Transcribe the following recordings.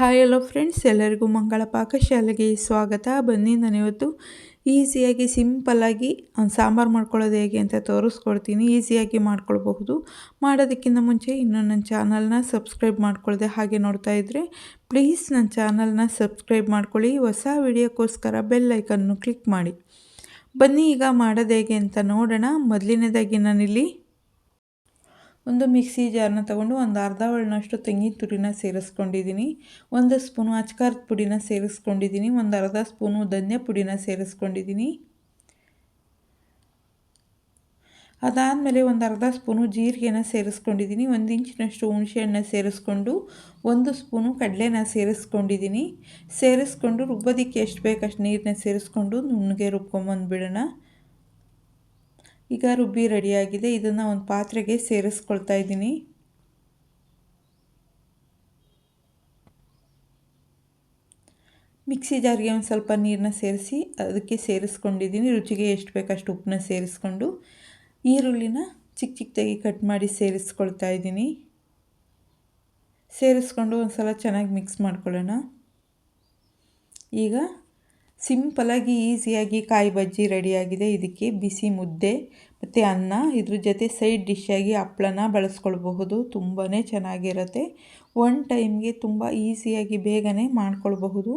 Hi hello friends ಎಲ್ಲರಿಗೂ ಮಂಗಳ ಪಾಕಶಾಲೆಗೆ ಸ್ವಾಗತ. ಬನ್ನಿ ನಾನು ಇವತ್ತು ಈಸಿಯಾಗಿ ಸಿಂಪಲ್ಲಾಗಿ ಸಾಂಬಾರು ಮಾಡ್ಕೊಳ್ಳೋದು ಹೇಗೆ ಅಂತ ತೋರಿಸ್ಕೊಡ್ತೀನಿ. ಈಸಿಯಾಗಿ ಮಾಡ್ಕೊಳ್ಬಹುದು. ಮಾಡೋದಕ್ಕಿಂತ ಮುಂಚೆ ಇನ್ನೂ ನನ್ನ ಚಾನಲ್ನ ಸಬ್ಸ್ಕ್ರೈಬ್ ಮಾಡ್ಕೊಳ್ಳದೆ ಹಾಗೆ ನೋಡ್ತಾ ಇದ್ದರೆ ಪ್ಲೀಸ್ ನನ್ನ ಚಾನಲ್ನ ಸಬ್ಸ್ಕ್ರೈಬ್ ಮಾಡ್ಕೊಳ್ಳಿ. ಹೊಸ ವಿಡಿಯೋಕ್ಕೋಸ್ಕರ ಬೆಲ್ ಐಕನ್ನು ಕ್ಲಿಕ್ ಮಾಡಿ. ಬನ್ನಿ, ಈಗ ಮಾಡೋದು ಹೇಗೆ ಅಂತ ನೋಡೋಣ. ಮೊದಲನೇದಾಗಿ ನಾನಿಲ್ಲಿ ಒಂದು ಮಿಕ್ಸಿ ಜಾರನ್ನ ತಗೊಂಡು ಒಂದು ಅರ್ಧ ಒಳ್ಳನಷ್ಟು ತೆಂಗಿನ ತುರಿನ ಸೇರಿಸ್ಕೊಂಡಿದ್ದೀನಿ. ಒಂದು ಸ್ಪೂನು ಅಚ್ಕಾರದ ಪುಡಿನ ಸೇರಿಸ್ಕೊಂಡಿದ್ದೀನಿ. ಒಂದು ಅರ್ಧ ಸ್ಪೂನು ಧನ್ಯ ಪುಡಿನ ಸೇರಿಸ್ಕೊಂಡಿದ್ದೀನಿ. ಅದಾದಮೇಲೆ ಒಂದು ಅರ್ಧ ಸ್ಪೂನು ಜೀರಿಗೆನ ಸೇರಿಸ್ಕೊಂಡಿದ್ದೀನಿ. ಒಂದು ಇಂಚಿನಷ್ಟು ಹುಣಸೆಹಣ್ಣು ಸೇರಿಸ್ಕೊಂಡು ಒಂದು ಸ್ಪೂನು ಕಡಲೆನ ಸೇರಿಸ್ಕೊಂಡಿದ್ದೀನಿ. ಸೇರಿಸ್ಕೊಂಡು ರುಬ್ಬೋದಕ್ಕೆ ಎಷ್ಟು ಬೇಕಷ್ಟು ನೀರನ್ನ ಸೇರಿಸ್ಕೊಂಡು ನುಣ್ಣಗೆ ರುಬ್ಕೊಂಬಂದುಬಿಡೋಣ. ಈಗ ರುಬ್ಬಿ ರೆಡಿಯಾಗಿದೆ. ಇದನ್ನು ಒಂದು ಪಾತ್ರೆಗೆ ಸೇರಿಸ್ಕೊಳ್ತಾ ಇದ್ದೀನಿ. ಮಿಕ್ಸಿ ಜಾರಿಗೆ ಒಂದು ಸ್ವಲ್ಪ ನೀರನ್ನ ಸೇರಿಸಿ ಅದಕ್ಕೆ ಸೇರಿಸ್ಕೊಂಡಿದ್ದೀನಿ. ರುಚಿಗೆ ಎಷ್ಟು ಬೇಕಷ್ಟು ಉಪ್ಪನ್ನ ಸೇರಿಸ್ಕೊಂಡು ಈರುಳ್ಳಿನ ಚಿಕ್ಕ ಚಿಕ್ಕದಾಗಿ ಕಟ್ ಮಾಡಿ ಸೇರಿಸ್ಕೊಳ್ತಾ ಇದ್ದೀನಿ. ಸೇರಿಸ್ಕೊಂಡು ಒಂದು ಸಲ ಚೆನ್ನಾಗಿ ಮಿಕ್ಸ್ ಮಾಡ್ಕೊಳ್ಳೋಣ. ಈಗ ಸಿಂಪಲಾಗಿ ಈಸಿಯಾಗಿ ಕಾಯಿ ಬಜ್ಜಿ ರೆಡಿಯಾಗಿದೆ ಇದಕ್ಕೆ ಬಿಸಿ ಮುದ್ದೆ, ಮತ್ತು ಅನ್ನ, ಇದ್ರ ಜೊತೆ ಸೈಡ್ ಡಿಶ್ಶಾಗಿ ಹಪ್ಳನ ಬಳಸ್ಕೊಳ್ಬಹುದು. ತುಂಬಾ ಚೆನ್ನಾಗಿರುತ್ತೆ. ಒನ್ ಟೈಮ್ಗೆ ತುಂಬ ಈಸಿಯಾಗಿ ಬೇಗನೆ ಮಾಡ್ಕೊಳ್ಬಹುದು.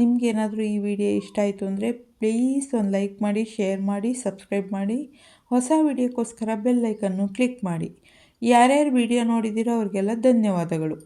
ನಿಮಗೇನಾದರೂ ಈ ವಿಡಿಯೋ ಇಷ್ಟ ಆಯಿತು ಅಂದರೆ ಪ್ಲೀಸ್ ಒಂದು ಲೈಕ್ ಮಾಡಿ ಶೇರ್ ಮಾಡಿ ಸಬ್ಸ್ಕ್ರೈಬ್ ಮಾಡಿ. ಹೊಸ ವಿಡಿಯೋಕ್ಕೋಸ್ಕರ ಬೆಲ್ ಕ್ಲಿಕ್ ಮಾಡಿ. ಯಾರ್ಯಾರು ವಿಡಿಯೋ ನೋಡಿದ್ದೀರೋ ಅವ್ರಿಗೆಲ್ಲ ಧನ್ಯವಾದಗಳು.